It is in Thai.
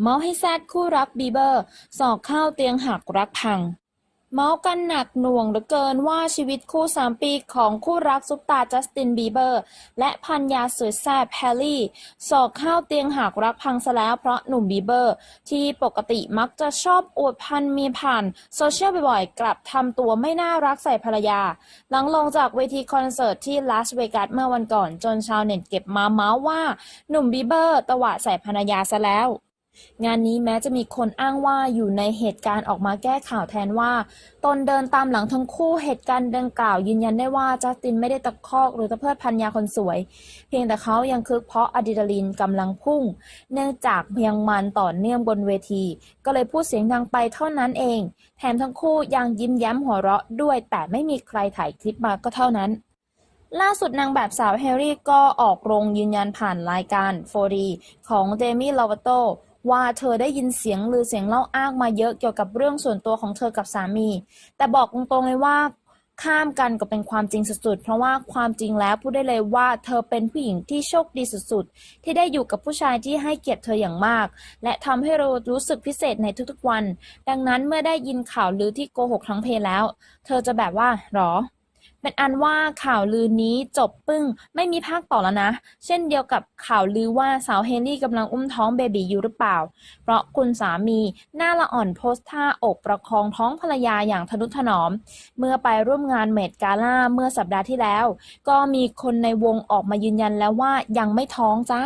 เมาส์ให้แซดคู่รักบีเบอร์ สอกเข้าเตียงหักรักพัง เมาส์กันหนักหน่วงเหลือเกินว่าชีวิตคู่ 3 ปีของคู่รักซุปตาจัสตินบีเบอร์ และพันยาสวยแซ่บแฮร์รี่ สอกเข้าเตียงหักรักพังซะแล้วเพราะหนุ่มบีเบอร์ ที่ปกติมักจะชอบอวดพันมียผ่านโซเชียลบ่อยๆ กลับทำตัวไม่น่ารักใส่ภรรยา หลังลงจากเวทีคอนเสิร์ตที่ลาสเวกัสเมื่อวันก่อนจนชาวเน็ตเก็บมาเมาส์ว่าหนุ่มบีเบอร์ตวาดใส่ภรรยาซะแล้ว งานนี้แม้จะมีคนอ้างว่าอยู่ในเหตุการณ์ออกมาแก้ข่าวแทนว่า ตนเดินตามหลังทั้งคู่เหตุการณ์ดังกล่าวยืนยันได้ว่าจัสตินไม่ได้ตะคอกหรือตะเพิดพันยาคนสวย เพียงแต่เขายังคึกเพราะอะดรีนาลีนกำลังพุ่ง เนื่องจากเพียงมันต่อเนื่องบนเวที ก็เลยพูดเสียงดังไปเท่านั้นเอง แถมทั้งคู่ยังยิ้มแย้มหัวเราะด้วย แต่ไม่มีใครถ่ายคลิปมาก็เท่านั้นล่าสุดนางแบบสาวแฮร์รี่ก็ออกโรงยืนยันผ่านรายการ 4D ของเดมี่ลาวาโต ว่าเธอได้ยินเสียงหรือเสียงเล่าอ้างมาเยอะเกี่ยวกับเรื่องส่วนตัวของเธอกับสามี แต่บอกตรงๆเลยว่าข้ามกันก็เป็นความจริงสุดๆ เพราะว่าความจริงแล้วพูดได้เลยว่าเธอเป็นผู้หญิงที่โชคดีสุดๆ ที่ได้อยู่กับผู้ชายที่ให้เกียรติเธออย่างมาก และทำให้เรารู้สึกพิเศษในทุกๆวัน ดังนั้นเมื่อได้ยินข่าวลือที่โกหกทั้งเพแล้ว เธอจะแบบว่าหรอ เป็นอันว่าข่าวลือนี้จบปึ้ง ไม่มีภาคต่อแล้วนะ เช่นเดียวกับข่าวลือว่าสาวเฮนรี่กำลังอุ้มท้องเบบีอยู่หรือเปล่า เพราะคุณสามีหน้าละอ่อนโพสท่าอกประคองท้องภรรยาอย่างทนุถนอม เมื่อไปร่วมงานเมดกาล่าเมื่อสัปดาห์ที่แล้ว ก็มีคนในวงออกมายืนยันแล้วว่ายังไม่ท้องจ้า